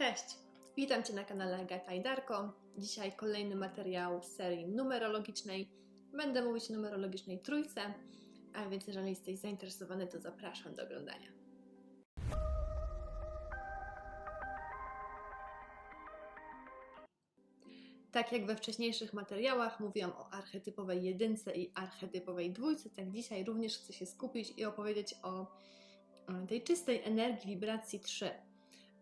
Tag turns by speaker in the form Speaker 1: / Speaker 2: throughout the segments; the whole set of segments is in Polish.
Speaker 1: Cześć! Witam Cię na kanale Agata i Darko. Dzisiaj kolejny materiał z serii numerologicznej. Będę mówić o numerologicznej trójce, a więc jeżeli jesteś zainteresowany, to zapraszam do oglądania. Tak jak we wcześniejszych materiałach mówiłam o archetypowej jedynce i archetypowej dwójce, tak dzisiaj również chcę się skupić i opowiedzieć o tej czystej energii wibracji 3.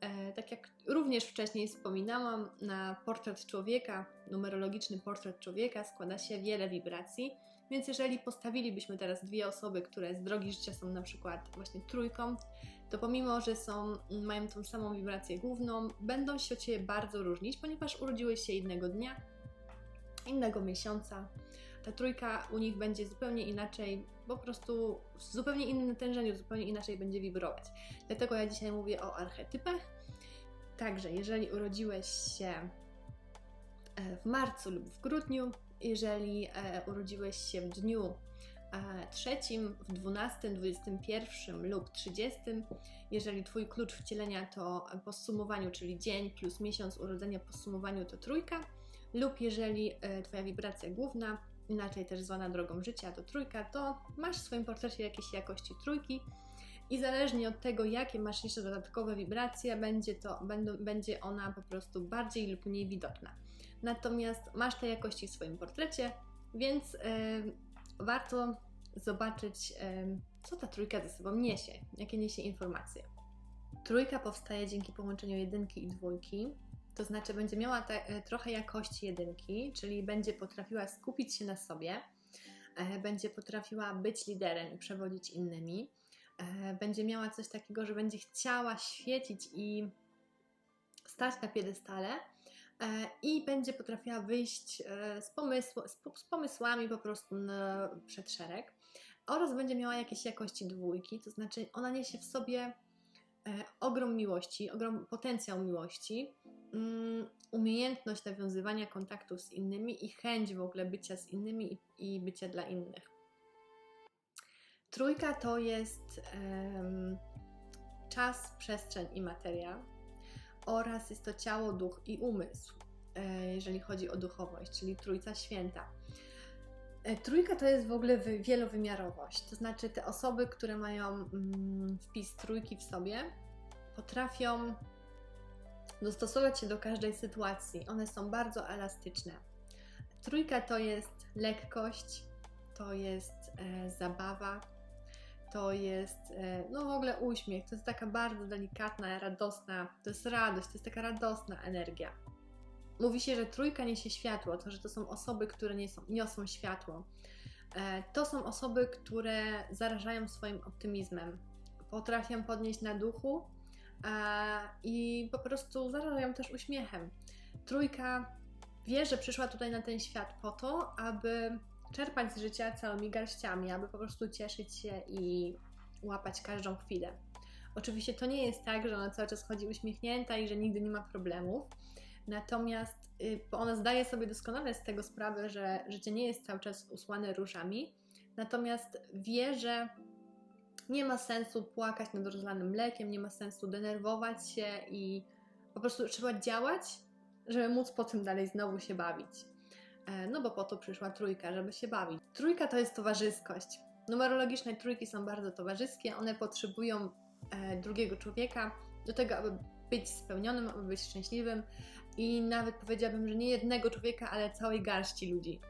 Speaker 1: E, tak jak również wcześniej wspominałam, na portret człowieka, numerologiczny portret człowieka składa się wiele wibracji, więc jeżeli postawilibyśmy teraz dwie osoby, które z drogi życia są na przykład właśnie trójką, to pomimo, że są, mają tą samą wibrację główną, będą się od siebie bardzo różnić, ponieważ urodziły się jednego dnia, innego miesiąca. Ta trójka u nich będzie zupełnie inaczej, po prostu w zupełnie innym natężeniu, zupełnie inaczej będzie wibrować. Dlatego ja dzisiaj mówię o archetypach. Także, jeżeli urodziłeś się e, w marcu lub w grudniu, jeżeli e, urodziłeś się w dniu e, trzecim, w 12, 21 lub 30, jeżeli Twój klucz wcielenia to po sumowaniu, czyli dzień plus miesiąc urodzenia po sumowaniu to trójka, lub jeżeli Twoja wibracja główna inaczej też zwana drogą życia, to trójka, to masz w swoim portrecie jakieś jakości trójki i zależnie od tego, jakie masz jeszcze dodatkowe wibracje, będzie, to, będą, będzie ona po prostu bardziej lub mniej widoczna. Natomiast masz te jakości w swoim portrecie, więc yy, warto zobaczyć, yy, co ta trójka ze sobą niesie, jakie niesie informacje. Trójka powstaje dzięki połączeniu jedynki i dwójki, to znaczy będzie miała te, e, trochę jakości jedynki, czyli będzie potrafiła skupić się na sobie, e, będzie potrafiła być liderem i przewodzić innymi, e, będzie miała coś takiego, że będzie chciała świecić i stać na piedestale i będzie potrafiła wyjść z, pomysł, z pomysłami po prostu przed szereg oraz będzie miała jakieś jakości dwójki, to znaczy ona niesie w sobie ogrom miłości, ogrom potencjał miłości, umiejętność nawiązywania kontaktów z innymi i chęć w ogóle bycia z innymi i, i bycia dla innych. Trójka to jest um, czas, przestrzeń i materia oraz jest to ciało, duch i umysł, e, jeżeli chodzi o duchowość, czyli Trójca Święta. E, trójka to jest w ogóle wielowymiarowość, to znaczy te osoby, które mają mm, wpis trójki w sobie, potrafią dostosować się do każdej sytuacji. One są bardzo elastyczne. Trójka to jest lekkość, to jest e, zabawa, to jest e, no w ogóle uśmiech, to jest taka bardzo delikatna, radosna, to jest radość, to jest taka radosna energia. Mówi się, że trójka niesie światło, to że to są osoby, które niosą, niosą światło. E, to są osoby, które zarażają swoim optymizmem, potrafią podnieść na duchu, i po prostu zarażają też uśmiechem. Trójka wie, że przyszła tutaj na ten świat po to, aby czerpać z życia całymi garściami, aby po prostu cieszyć się i łapać każdą chwilę. Oczywiście to nie jest tak, że ona cały czas chodzi uśmiechnięta i że nigdy nie ma problemów. Natomiast y, bo ona zdaje sobie doskonale z tego sprawę, że życie nie jest cały czas usłane różami. Natomiast wie, że nie ma sensu płakać nad rozlanym mlekiem, nie ma sensu denerwować się i po prostu trzeba działać, żeby móc potem dalej znowu się bawić. E, no bo po to przyszła trójka, żeby się bawić. Trójka to jest towarzyskość. Numerologiczne trójki są bardzo towarzyskie, one potrzebują e, drugiego człowieka do tego, aby być spełnionym, aby być szczęśliwym i nawet powiedziałabym, że nie jednego człowieka, ale całej garści ludzi.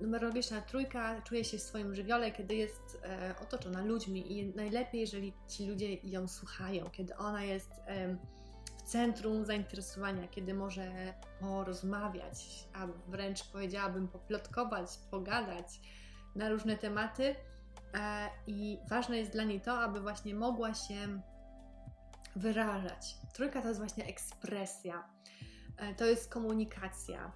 Speaker 1: Numerologiczna trójka czuje się w swoim żywiole, kiedy jest e, otoczona ludźmi i najlepiej, jeżeli ci ludzie ją słuchają, kiedy ona jest e, w centrum zainteresowania, kiedy może porozmawiać, a wręcz powiedziałabym poplotkować, pogadać na różne tematy. E, I ważne jest dla niej to, aby właśnie mogła się wyrażać. Trójka to jest właśnie ekspresja, e, to jest komunikacja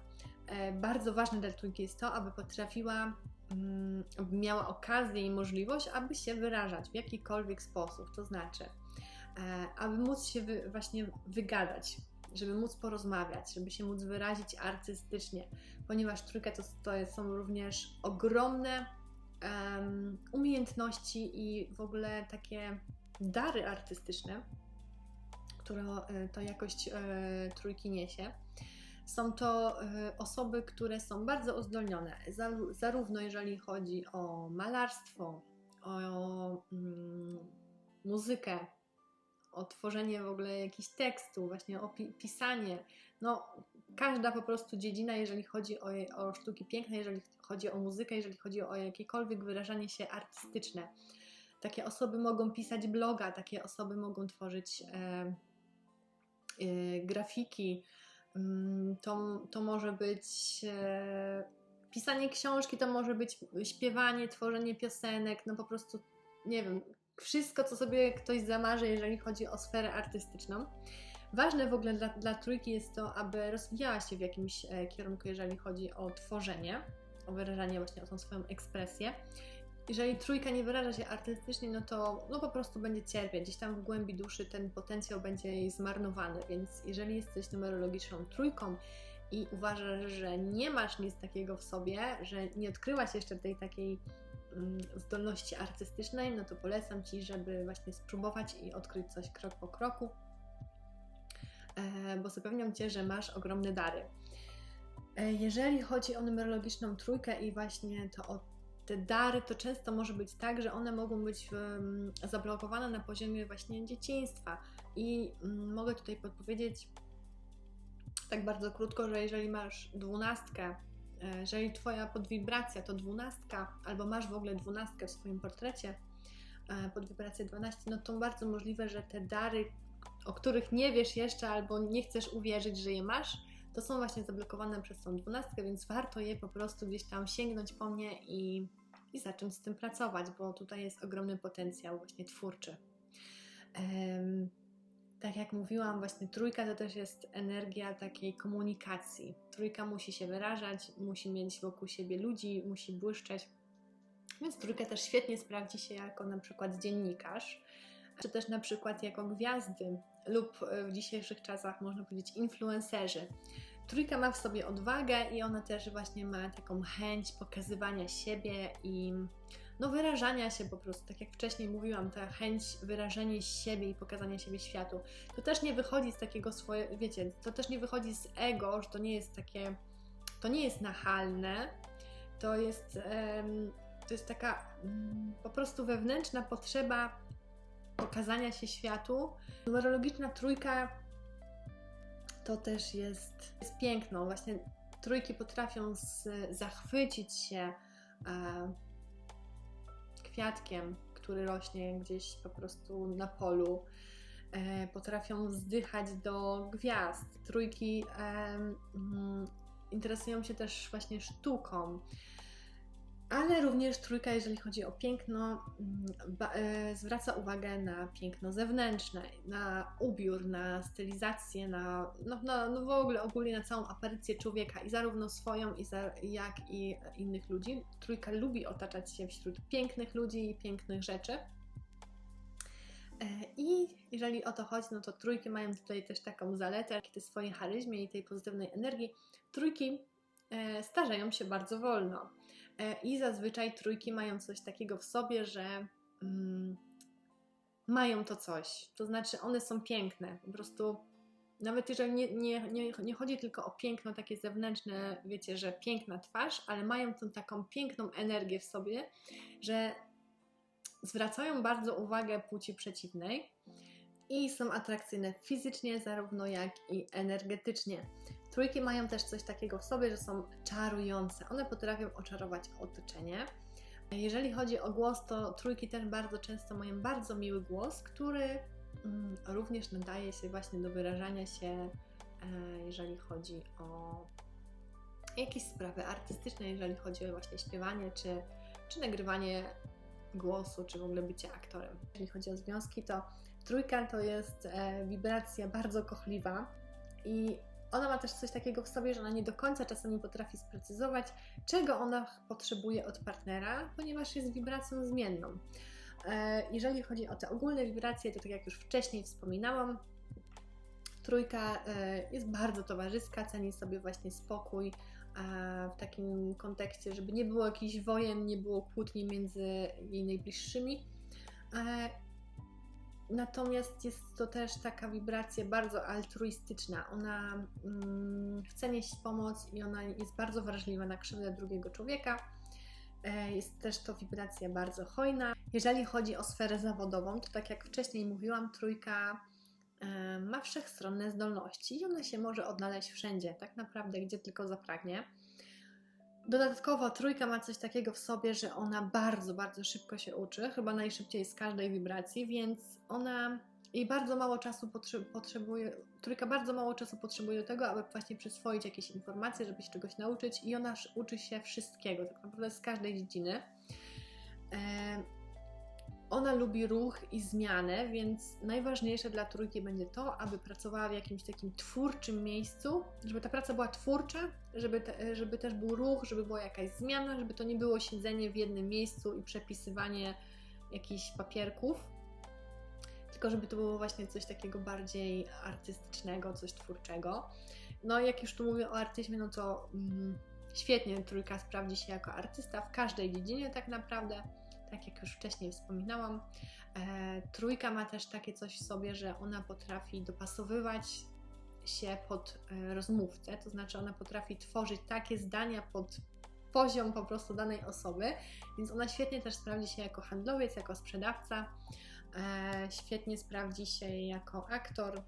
Speaker 1: bardzo ważne dla trójki jest to, aby potrafiła, mm, miała okazję i możliwość, aby się wyrażać w jakikolwiek sposób, to znaczy, e, aby móc się właśnie wygadać, żeby móc porozmawiać, żeby się móc wyrazić artystycznie, ponieważ trójka to, to są również ogromne um, umiejętności i w ogóle takie dary artystyczne, którą e, to jakość e, trójki niesie. Są to e, osoby, które są bardzo uzdolnione, za- zarówno jeżeli chodzi o malarstwo, o mm, muzykę, o tworzenie w ogóle jakichś tekstów, właśnie o pi- pisanie. No, każda po prostu dziedzina, jeżeli chodzi o, o sztuki piękne, jeżeli chodzi o muzykę, jeżeli chodzi o jakiekolwiek wyrażanie się artystyczne. Takie osoby mogą pisać bloga, takie osoby mogą tworzyć e, e, grafiki. Mm, To, to może być e, pisanie książki, to może być śpiewanie, tworzenie piosenek, no po prostu nie wiem, wszystko, co sobie ktoś zamarzy, jeżeli chodzi o sferę artystyczną. Ważne w ogóle dla, dla trójki jest to, aby rozwijała się w jakimś e, kierunku, jeżeli chodzi o tworzenie, o wyrażanie właśnie, o tą swoją ekspresję. Jeżeli trójka nie wyraża się artystycznie, no to no po prostu będzie cierpieć. Gdzieś tam w głębi duszy ten potencjał będzie jej zmarnowany, więc jeżeli jesteś numerologiczną trójką i uważasz, że nie masz nic takiego w sobie, że nie odkryłaś jeszcze tej takiej mm, zdolności artystycznej, no to polecam Ci, żeby właśnie spróbować i odkryć coś krok po kroku, e, bo zapewniam Cię, że masz ogromne dary. E, Jeżeli chodzi o numerologiczną trójkę i właśnie to o te dary, to często może być tak, że one mogą być em, zablokowane na poziomie właśnie dzieciństwa. I mm, mogę tutaj podpowiedzieć tak bardzo krótko, że jeżeli masz dwunastkę, e, jeżeli Twoja podwibracja to dwunastka, albo masz w ogóle dwunastkę w swoim portrecie, e, podwibrację 12, no to bardzo możliwe, że te dary, o których nie wiesz jeszcze, albo nie chcesz uwierzyć, że je masz, to są właśnie zablokowane przez tą dwunastkę, więc warto je po prostu gdzieś tam sięgnąć po nie i, i zacząć z tym pracować, bo tutaj jest ogromny potencjał właśnie twórczy. Em, tak jak mówiłam, właśnie trójka to też jest energia takiej komunikacji. Trójka musi się wyrażać, musi mieć wokół siebie ludzi, musi błyszczeć. Więc trójka też świetnie sprawdzi się jako na przykład dziennikarz, czy też na przykład jako gwiazdy lub e, w dzisiejszych czasach można powiedzieć influencerzy. Trójka ma w sobie odwagę i ona też właśnie ma taką chęć pokazywania siebie i no wyrażania się po prostu, tak jak wcześniej mówiłam, ta chęć wyrażenia siebie i pokazania siebie światu. To też nie wychodzi z takiego swojego, wiecie, to też nie wychodzi z ego, że to nie jest takie, to nie jest nachalne, to jest, to jest taka mm, po prostu wewnętrzna potrzeba pokazania się światu. Numerologiczna trójka to też jest, jest piękno. Właśnie trójki potrafią z, zachwycić się e, kwiatkiem, który rośnie gdzieś po prostu na polu. E, potrafią zdychać do gwiazd. Trójki e, interesują się też właśnie sztuką. Ale również trójka, jeżeli chodzi o piękno, mm, ba, e, zwraca uwagę na piękno zewnętrzne, na ubiór, na stylizację, na, no, na, no w ogóle ogólnie na całą aparycję człowieka i zarówno swoją, i za, jak i innych ludzi. Trójka lubi otaczać się wśród pięknych ludzi i pięknych rzeczy. E, I jeżeli o to chodzi, no to trójki mają tutaj też taką zaletę, tej swojej charyzmie i tej pozytywnej energii. Trójki e, starzeją się bardzo wolno. E, I zazwyczaj trójki mają coś takiego w sobie, że mm, mają to coś. To znaczy, one są piękne. Po prostu, nawet jeżeli nie, nie, nie, nie chodzi tylko o piękno takie zewnętrzne, wiecie, że piękna twarz, ale mają tą taką piękną energię w sobie, że zwracają bardzo uwagę płci przeciwnej i są atrakcyjne fizycznie, zarówno jak i energetycznie. Trójki mają też coś takiego w sobie, że są czarujące. One potrafią oczarować otoczenie. Jeżeli chodzi o głos, to trójki też bardzo często mają bardzo miły głos, który mm, również nadaje się właśnie do wyrażania się, e, jeżeli chodzi o jakieś sprawy artystyczne, jeżeli chodzi o właśnie śpiewanie, czy, czy nagrywanie głosu, czy w ogóle bycie aktorem. Jeżeli chodzi o związki, to trójka to jest e, wibracja bardzo kochliwa i ona ma też coś takiego w sobie, że ona nie do końca czasami potrafi sprecyzować, czego ona potrzebuje od partnera, ponieważ jest wibracją zmienną. E, Jeżeli chodzi o te ogólne wibracje, to tak jak już wcześniej wspominałam, trójka e, jest bardzo towarzyska, ceni sobie właśnie spokój e, w takim kontekście, żeby nie było jakichś wojen, nie było kłótni między jej najbliższymi. Natomiast jest to też taka wibracja bardzo altruistyczna. Ona mm, chce nieść pomoc i ona jest bardzo wrażliwa na krzywdę drugiego człowieka. E, Jest też to wibracja bardzo hojna. Jeżeli chodzi o sferę zawodową, to tak jak wcześniej mówiłam, trójka e, ma wszechstronne zdolności i ona się może odnaleźć wszędzie, tak naprawdę, gdzie tylko zapragnie. Dodatkowo trójka ma coś takiego w sobie, że ona bardzo, bardzo szybko się uczy, chyba najszybciej z każdej wibracji, więc ona i bardzo mało czasu potrze- potrzebuje, trójka bardzo mało czasu potrzebuje do tego, aby właśnie przyswoić jakieś informacje, żeby się czegoś nauczyć i ona uczy się wszystkiego, tak naprawdę z każdej dziedziny. E, ona lubi ruch i zmianę, więc najważniejsze dla trójki będzie to, aby pracowała w jakimś takim twórczym miejscu, żeby ta praca była twórcza, żeby, te, żeby też był ruch, żeby była jakaś zmiana, żeby to nie było siedzenie w jednym miejscu i przepisywanie jakichś papierków, tylko żeby to było właśnie coś takiego bardziej artystycznego, coś twórczego. No jak już tu mówię o artyzmie, no to mm, świetnie trójka sprawdzi się jako artysta w każdej dziedzinie tak naprawdę tak jak już wcześniej wspominałam, e, trójka ma też takie coś w sobie, że ona potrafi dopasowywać się pod e, rozmówcę, to znaczy ona potrafi tworzyć takie zdania pod poziom po prostu danej osoby, więc ona świetnie też sprawdzi się jako handlowiec, jako sprzedawca, e, świetnie sprawdzi się jako aktor,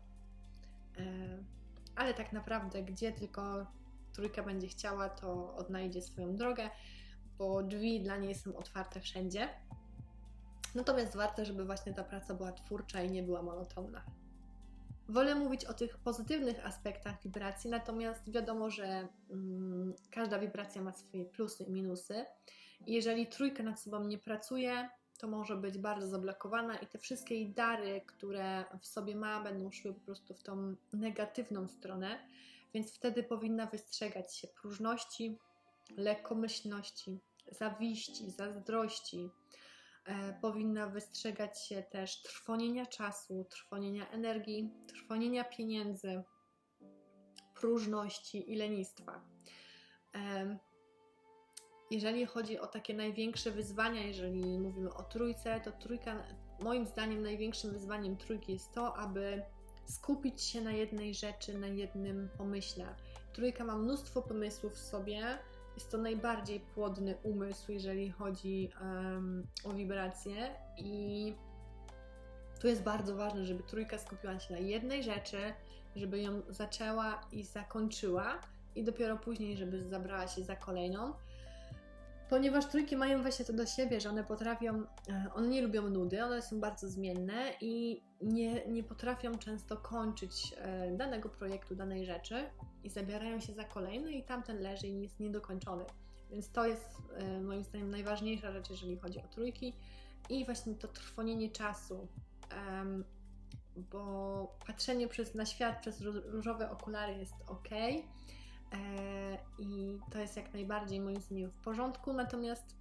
Speaker 1: ale tak naprawdę gdzie tylko trójka będzie chciała, to odnajdzie swoją drogę bo drzwi dla niej są otwarte wszędzie. Natomiast warto, żeby właśnie ta praca była twórcza i nie była monotonna. Wolę mówić o tych pozytywnych aspektach wibracji, natomiast wiadomo, że mm, każda wibracja ma swoje plusy i minusy. Jeżeli trójka nad sobą nie pracuje, to może być bardzo zablokowana i te wszystkie jej dary, które w sobie ma, będą szły po prostu w tą negatywną stronę, więc wtedy powinna wystrzegać się próżności, lekkomyślności, zawiści, zazdrości. E, powinna wystrzegać się też trwonienia czasu, trwonienia energii, trwonienia pieniędzy, próżności i lenistwa. E, jeżeli chodzi o takie największe wyzwania, jeżeli mówimy o trójce, to trójka, moim zdaniem, największym wyzwaniem trójki jest to, aby skupić się na jednej rzeczy, na jednym pomyśle. Trójka ma mnóstwo pomysłów w sobie, jest to najbardziej płodny umysł, jeżeli chodzi um, o wibracje, i tu jest bardzo ważne, żeby trójka skupiła się na jednej rzeczy, żeby ją zaczęła i zakończyła, i dopiero później, żeby zabrała się za kolejną. Ponieważ trójki mają właśnie to do siebie, że one potrafią, e, one nie lubią nudy, one są bardzo zmienne i nie, nie potrafią często kończyć e, danego projektu, danej rzeczy i zabierają się za kolejny i tamten leży i jest niedokończony. Więc to jest e, moim zdaniem najważniejsza rzecz, jeżeli chodzi o trójki i właśnie to trwonienie czasu, bo patrzenie przez, na świat przez różowe okulary jest ok, i to jest jak najbardziej moim zdaniem w porządku, natomiast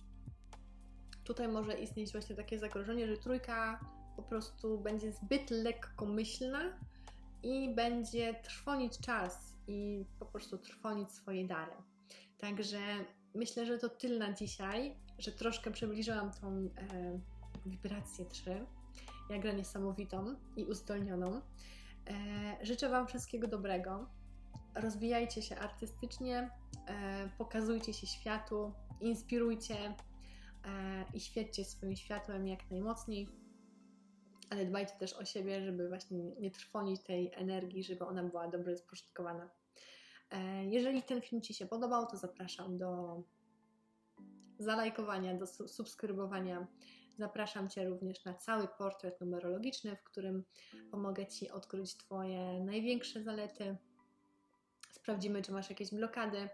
Speaker 1: tutaj może istnieć właśnie takie zagrożenie, że trójka po prostu będzie zbyt lekkomyślna i będzie trwonić czas i po prostu trwonić swoje dary. Także myślę, że to tyle na dzisiaj, że troszkę przybliżyłam tą e, wibrację 3, jak niesamowitą i uzdolnioną. E, życzę Wam wszystkiego dobrego rozwijajcie się artystycznie, e, pokazujcie się światu, inspirujcie e, i świećcie swoim światłem jak najmocniej, ale dbajcie też o siebie, żeby właśnie nie trwonić tej energii, żeby ona była dobrze spożytkowana. E, jeżeli ten film Ci się podobał, to zapraszam do zalajkowania, do subskrybowania. Zapraszam Cię również na cały portret numerologiczny, w którym pomogę Ci odkryć Twoje największe zalety, sprawdzimy, czy masz jakieś blokady.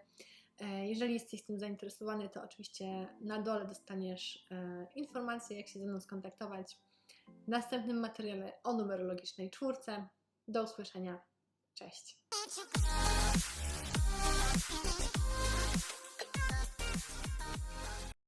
Speaker 1: E, jeżeli jesteś tym zainteresowany, to oczywiście na dole dostaniesz e, informacje, jak się ze mną skontaktować. W następnym materiale o numerologicznej czwórce. Do usłyszenia. Cześć.